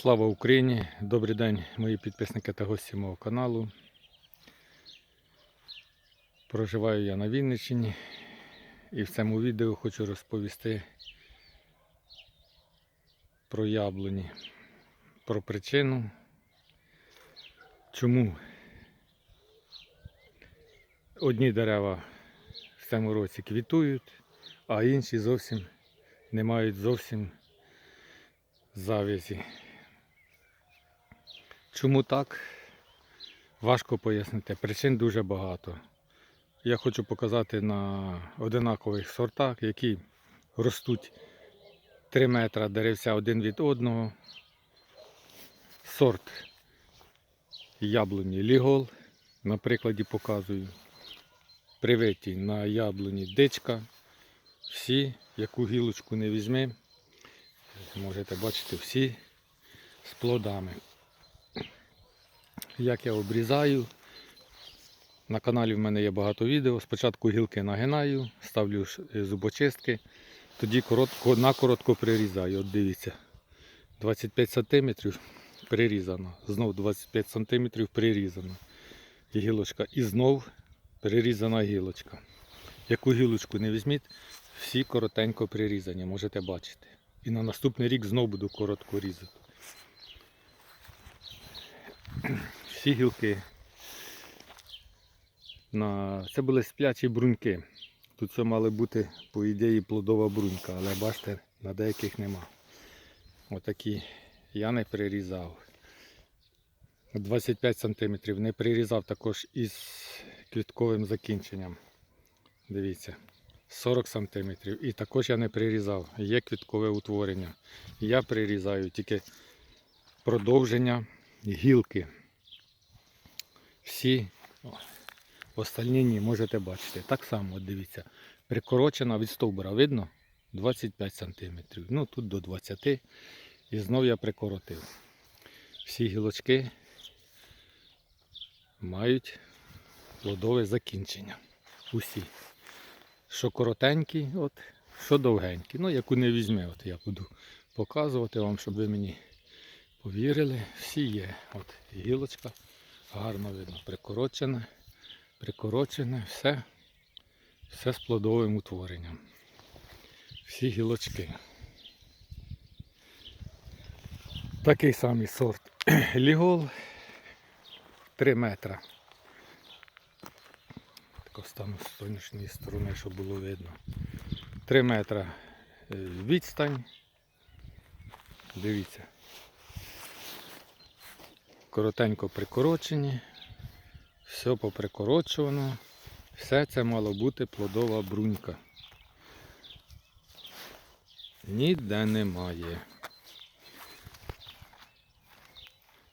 Слава Україні! Добрий день, мої підписники та гості мого каналу. Проживаю я на Вінниччині і в цьому відео хочу розповісти про яблуні, про причину, чому одні дерева в цьому році квітують, а інші зовсім не мають зовсім завязі. Чому так? Важко пояснити. Причин дуже багато. Я хочу показати на одинакових сортах, які ростуть 3 метри деревця один від одного. Сорт яблуні Лігол. На прикладі показую. Привиті на яблуні дичка. Всі, яку гілочку не візьми, можете бачити всі з плодами. Як я обрізаю. На каналі в мене є багато відео. Спочатку гілки нагинаю, ставлю е, зубочистки, тоді коротко, накоротко прирізаю. От дивіться, 25 см прирізано. Знов 25 см прирізано. Гілочка. І знов прирізана гілочка. Яку гілочку не візьміть, всі коротенько прирізані, можете бачити. І на наступний рік знов буду коротко різати. Всі. На... Це були сплячі бруньки. Тут це мали бути, по ідеї, плодова брунька, але бачите, на деяких нема. Отакі я не прирізав. 25 см не прирізав також із квітковим закінченням. Дивіться, 40 см. І також я не прирізав. Є квіткове утворення. Я прирізаю тільки продовження гілки. Всі остальні ні, можете бачити. Так само, от дивіться, прикорочена від стовбура, видно? 25 см. Ну тут до 20 і знов я прикоротив. Всі гілочки мають плодове закінчення. Усі. Що коротенькі, от, що довгенькі. Ну, яку не візьме, от я буду показувати вам, щоб ви мені повірили. Всі є. От гілочка. Гарно видно, прикорочене, прикорочене, все, все з плодовим утворенням. Всі гілочки. Такий самий сорт лігол 3 метра. Так стану з сонячної сторони, щоб було видно. 3 метра е, відстань. Дивіться коротенько прикорочені, все поприкорочувано. Все це мало бути плодова брунька. Ніде немає.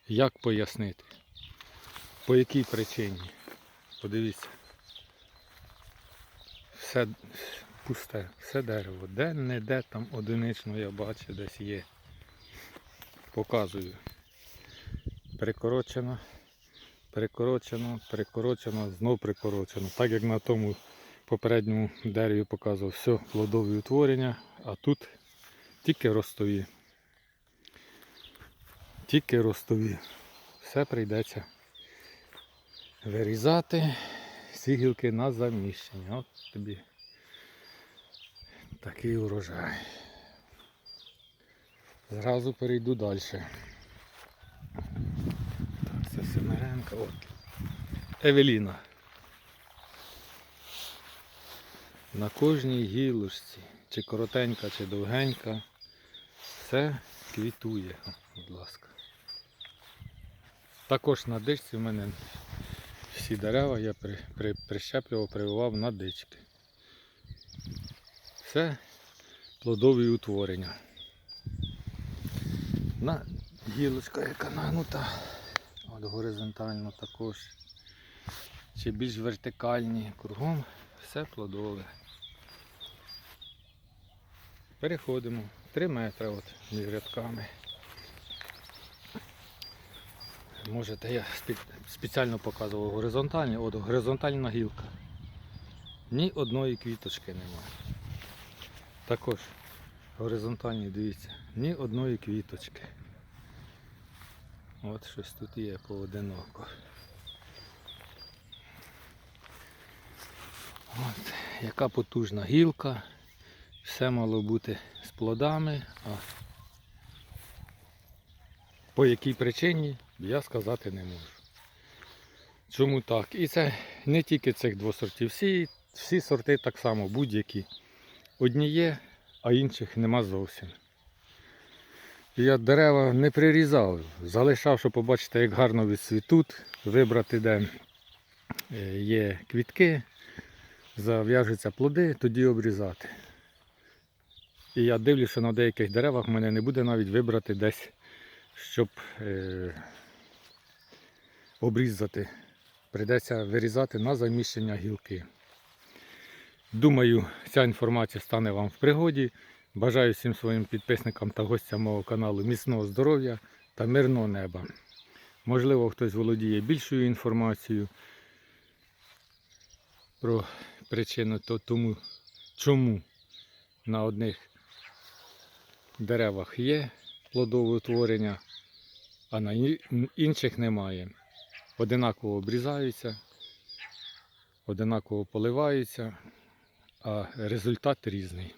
Як пояснити? По якій причині? Подивіться. Все пусте, все дерево. Де не де там одинично я бачу, десь є. Показую прикорочено, прикорочено, прикорочено, знов прикорочено. Так як на тому попередньому дереві показував все плодові утворення, а тут тільки ростові. Тільки ростові. Все прийдеться вирізати ці гілки на заміщення. От тобі такий урожай. Зразу перейду далі. Це Семеренка. От. Евеліна. На кожній гілочці, чи коротенька, чи довгенька, все квітує, будь ласка. Також на дичці в мене всі дерева я при, при, прищеплював, прививав на дички. Все плодові утворення. На гілочка яка нагнута. Горизонтально також. Чи більш вертикальні. Кругом все плодове. Переходимо. 3 метри от між рядками. Можете, я спе- спеціально показував горизонтальні, от горизонтальна гілка. Ні одної квіточки немає. Також горизонтальні, дивіться, ні одної квіточки. От щось тут є поодиноко. От, яка потужна гілка. Все мало бути з плодами, а по якій причині я сказати не можу. Чому так? І це не тільки цих двох сортів, всі, всі сорти так само, будь-які. Одні є, а інших нема зовсім. Я дерева не прирізав, залишав, щоб побачити, як гарно відцвітуть, вибрати, де е, є квітки, зав'яжуться плоди, тоді обрізати. І я дивлюся, що на деяких деревах мене не буде навіть вибрати десь, щоб е, обрізати. Прийдеться вирізати на заміщення гілки. Думаю, ця інформація стане вам в пригоді. Бажаю всім своїм підписникам та гостям мого каналу міцного здоров'я та мирного неба. Можливо, хтось володіє більшою інформацією про причину то, тому, чому на одних деревах є плодове утворення, а на інших немає. Одинаково обрізаються, одинаково поливаються, а результат різний.